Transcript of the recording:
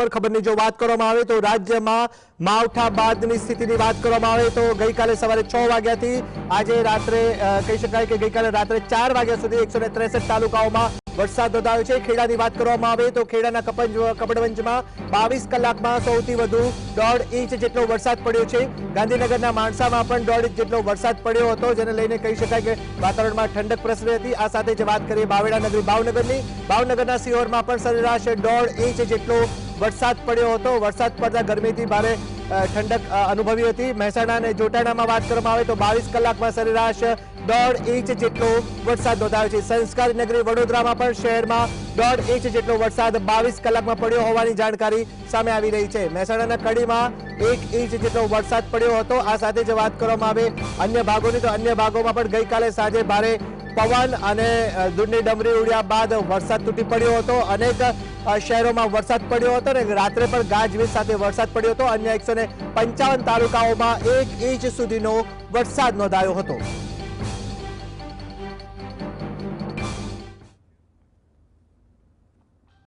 પર ખબરની જો વાત કરવામાં આવે તો રાજ્યમાં માવઠા બાદની સ્થિતિની વાત કરવામાં આવે તો ગઈકાલે સવારે છ વાગ્યાથી આજે રાત્રે કહી શકાય કે ગઈકાલે રાત્રે ચાર વાગ્યા સુધી એકસો તાલુકાઓમાં વરસાદ નોંધાયો છે. ખેડાની વાત કરવામાં આવે તો ખેડાના કપંજ, કપડવંજમાં બાવીસ કલાકમાં સૌથી વધુ દોઢ ઇંચ જેટલો વરસાદ પડ્યો છે. ગાંધીનગરના માણસામાં પણ દોઢ ઇંચ જેટલો વરસાદ પડ્યો હતો, જેને લઈને કહી શકાય કે વાતાવરણમાં ઠંડક પ્રસરી હતી. આ સાથે જે વાત કરીએ બાવેડા નગરી, ભાવનગરની. ભાવનગરના સિહોરમાં પણ સરેરાશ દોઢ ઇંચ જેટલો વરસાદ પડ્યો હતો વરસાદ પડતા ગરમીથી ભારે અ, ઠંડક અ, અનુભવી હતી મહેસાણા અને જોટાણામાં વાત કરવામાં આવે તો બાવીસ કલાકમાં સરેરાશ દોઢ ઇંચ જેટલો વરસાદ નોંધાયો છે સંસ્કારી નગરી વડોદરામાં પણ શહેરમાં દોઢ ઇંચ જેટલો વરસાદ બાવીસ કલાકમાં પડ્યો હોવાની જાણકારી સામે આવી રહી છે મહેસાણાના કડીમાં એક ઇંચ જેટલો વરસાદ પડ્યો હતો આ સાથે જે વાત કરવામાં આવે અન્ય ભાગોની તો અન્ય ભાગોમાં પણ ગઈકાલે સાંજે ભારે પવન અને અ, ધૂળની ડમરી ઉડ્યા બાદ વરસાદ તૂટી પડ્યો હતો અનેક અ, શહેરોમાં વરસાદ પડ્યો હતો અને રાત્રે પણ ગાજવીજ સાથે વરસાદ પડ્યો હતો. અન્ય એકસો તાલુકાઓમાં એક ઇંચ સુધીનો વરસાદ નોંધાયો હતો.